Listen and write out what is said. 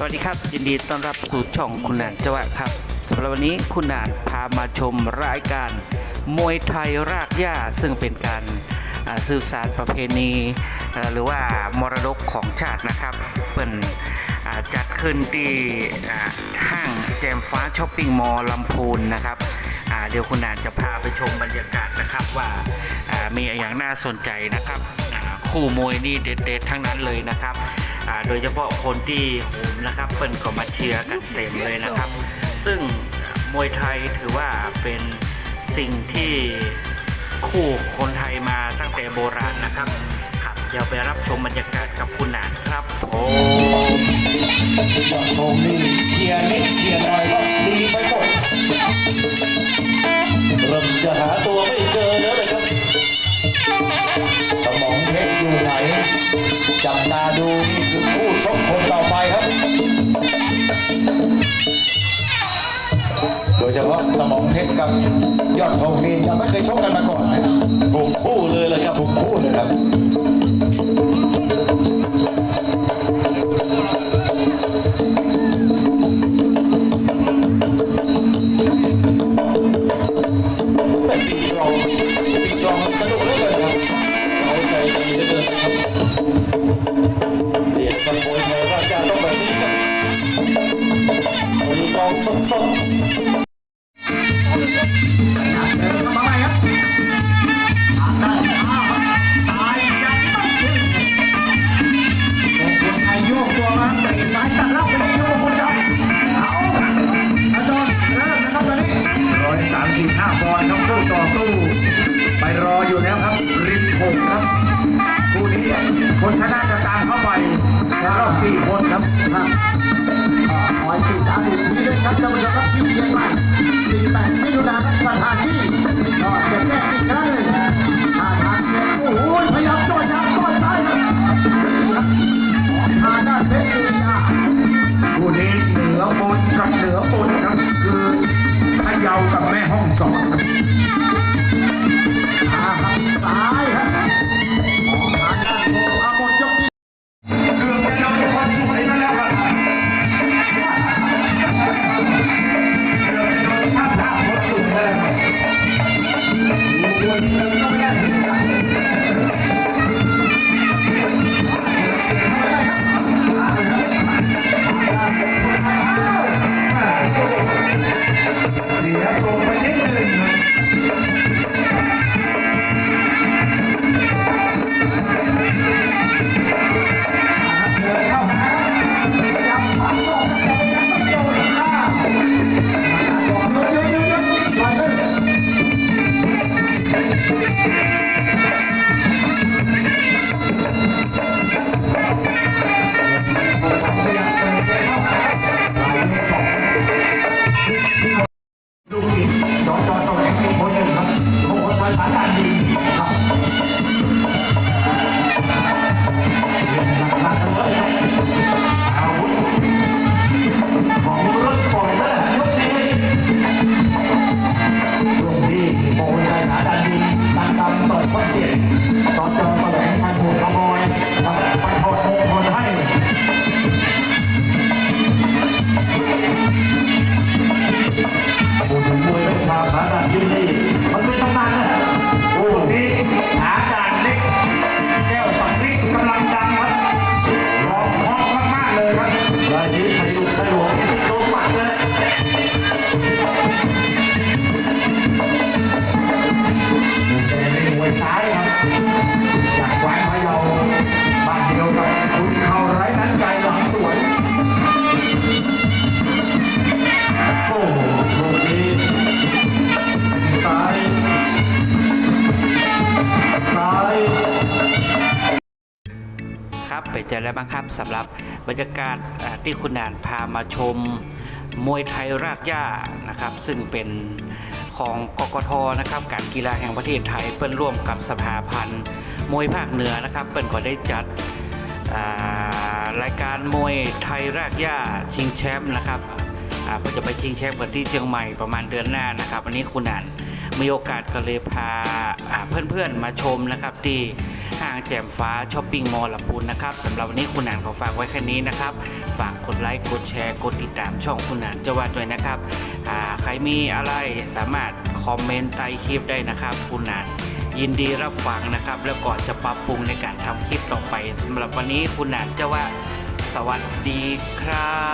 สวัสดีครับ ยินดีต้อนรับสู่ช่องคุณนานจวะครับสำหรับวันนี้คุณนานพามาชมรายการมวยไทยรากหญ้าซึ่งเป็นการสืบสานประเพณี หรือว่ามรดกของชาตินะครับเป็นจัดขึ้นที่ห้างแจมฟ้าช้อปปิ้งมอลล์ลำพูนนะครับเดี๋ยวคุณนานจะพาไปชมบรรยากาศนะครับว่าอ่ามีอย่างน่าสนใจนะครับคู่มวยนี่เด็ดๆทั้งนั้นเลยนะครับ โดยเฉพาะคนที่โหมนะครับเปิ้นก็มาเชียร์กันเต็มเลยนะครับ ซึ่งมวยไทยถือว่าเป็นสิ่งที่คู่คนไทยมาตั้งแต่โบราณนะครับครับเดี๋ยวไปรับชมบรรยากาศกับคุณหนานครับโอ้ยอดธงนี่เทียนิดเทียนหน่อยก็ดี จับตาดูนี่คือผู้ชกคนต่อไปครับ โดยเฉพาะสมองเพชรกับยอดธงนี่ยังไม่เคยชกกันมาก่อนนะ สอนครับอาครับซ้ายครับของทางด้านโบอาหมดยกที่เกือบจะโดนคนสวยซะแล้วครับเราจะโดนช่างภาพรถสูงเลยวนเดินก็ไม่ได้ถึงหลังเสียทรง งต ครับเป็นใจแล้วบ้างครับสำหรับบรรยากาศที่คุณนานพามาชมมวยไทยรากหญ้านะครับ ซึ่งเป็นของกกทนะครับ การกีฬาแห่งประเทศไทยเปิ้นร่วมกับสภาพันธ์มวยภาคเหนือนะครับ เปิ้นก็ได้จัดรายการมวยไทยรากหญ้าชิงแชมป์นะครับอ่าจะไปชิงแชมป์กันที่เชียงใหม่ประมาณเดือนหน้านะครับวันนี้คุณอ่านมีโอกาสก็เลยพาเพื่อนๆมาชมนะครับที่ ห้างแจ่มฟ้าช้อปปิ้งมอลล์ลำพูนนะครับสำหรับวันนี้คุณนานขอฝากไว้แค่นี้นะครับ ฝากกดไลค์กดแชร์กดติดตามช่องคุณนานเจะว่าด้วยนะครับใครมีอะไรสามารถคอมเมนต์ใต้คลิปได้นะครับ คุณนานยินดีรับฟังนะครับ แล้วก็จะปรับปรุงในการทำคลิปต่อไปสำหรับวันนี้คุณนานเจะว่าสวัสดีครับ